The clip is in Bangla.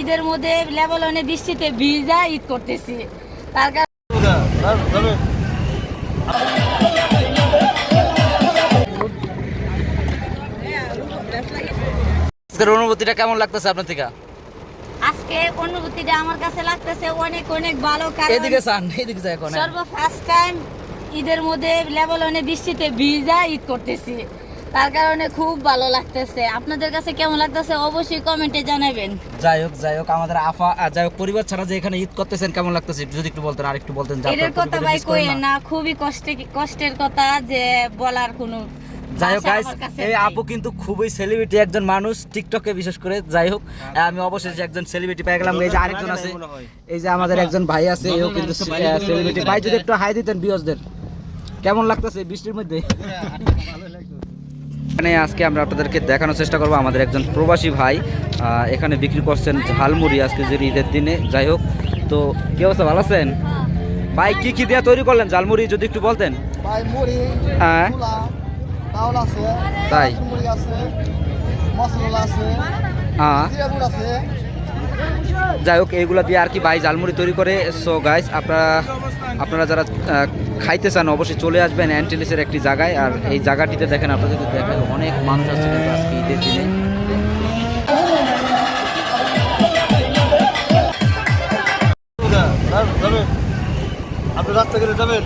ঈদের মধ্যে লেবলনে বৃষ্টিতে ভিজা ঈদ করতেছি। তার কারণে আজকের অনুভূতিটা কেমন লাগতেছে আপনার থেকে? আজকে অনুভূতিটা আমার কাছে লাগতেছে অনেক অনেক ভালো কারণ এদিকে চান এদিকে যায় এখন সর্ব ফার্স্ট টাইম ঈদের মধ্যে লেবলনে বৃষ্টিতে ভিজা ঈদ করতেছি। তার কারণে খুব ভালো লাগতেছে। আপনাদের কাছে কেমন লাগতেছে? অবশ্যই কমেন্টে জানাবেন। যাই হোক যাই হোক আমাদের আফা যাই হোক পরিবার ছাড়া যে এখানে ঈদ করতেছেন কেমন লাগতেছে? যদি একটু বলতেন আর একটু বলতেন কথা ভাই কইেন না। না খুবই কষ্টে কষ্টের কথা যে বলার কোনো যাই হোক গাইস এই আপু কিন্তু খুবই সেলিব্রিটি একজন মানুষ টিকটকে বিশেষ করে। যাই হোক আমি অবশেষে একজন সেলিব্রিটি পেয়ে গেলাম। এই যে আরেকজন আছে এই যে আমাদের একজন ভাই আছে এও কিন্তু সেলিব্রিটি ভাই যদি একটু হাই দিতেন বিয়সদের কেমন লাগতেছে বৃষ্টির মধ্যে? এখানে আজকে আমরা আপনাদেরকে দেখানোর চেষ্টা করব আমাদের একজন প্রবাসী ভাই এখানে বিক্রি করছেন ঝালমুড়ি আজকে যে ঈদের দিনে। যাই হোক তো কি অবস্থা ভালো আছেন? ভাই কি কি দিয়ে তৈরি করলেন? ঝালমুড়ি যদি একটু বলতেন। হ্যাঁ। তাই? মশলা আছে হ্যাঁ। আছে। যাই হোক এইগুলো দিয়ে আর কি ভাই ঝালমুড়ি তৈরি করে। সো গাইস আপনারা আপনারা যারা খাইতে চান অবশ্যই চলে আসবেন অ্যান্টিলিসের একটি জায়গায়। আর এই জায়গাটিতে দেখেন আপনাদেরকে দেখেন অনেক মানুষ আছে কিন্তু আজকে ঈদের দিনে। আপনি রাস্তা করে যাবেন।